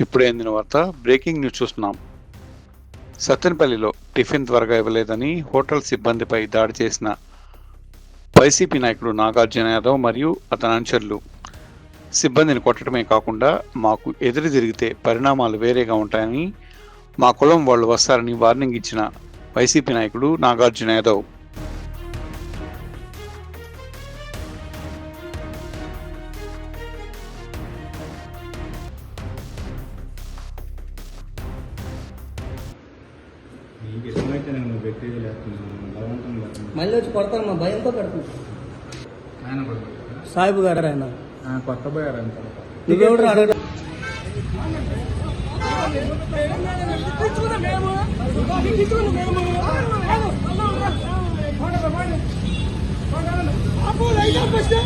ఇప్పుడు అందిన వార్త. బ్రేకింగ్ న్యూస్ చూస్తున్నాం. సత్తెనపల్లిలో టిఫిన్ త్వరగా ఇవ్వలేదని హోటల్ సిబ్బందిపై దాడి చేసిన వైసీపీ నాయకుడు నాగార్జున యాదవ్ మరియు అతని అనుచరులు. సిబ్బందిని కొట్టడమే కాకుండా మాకు ఎదురు తిరిగితే పరిణామాలు వేరేగా ఉంటాయని మా కులం వాళ్ళు వస్తారని వార్నింగ్ ఇచ్చిన వైసీపీ నాయకుడు నాగార్జున యాదవ్. ఇష్టమైతే నేను బలవంతం లేకుండా మళ్ళీ వచ్చి కొడతాను మా భయంతో పెడుతుంది ఆయన గారు ఆయన కొత్త పోయారు అంత నువ్వెవడు అడగ పడితే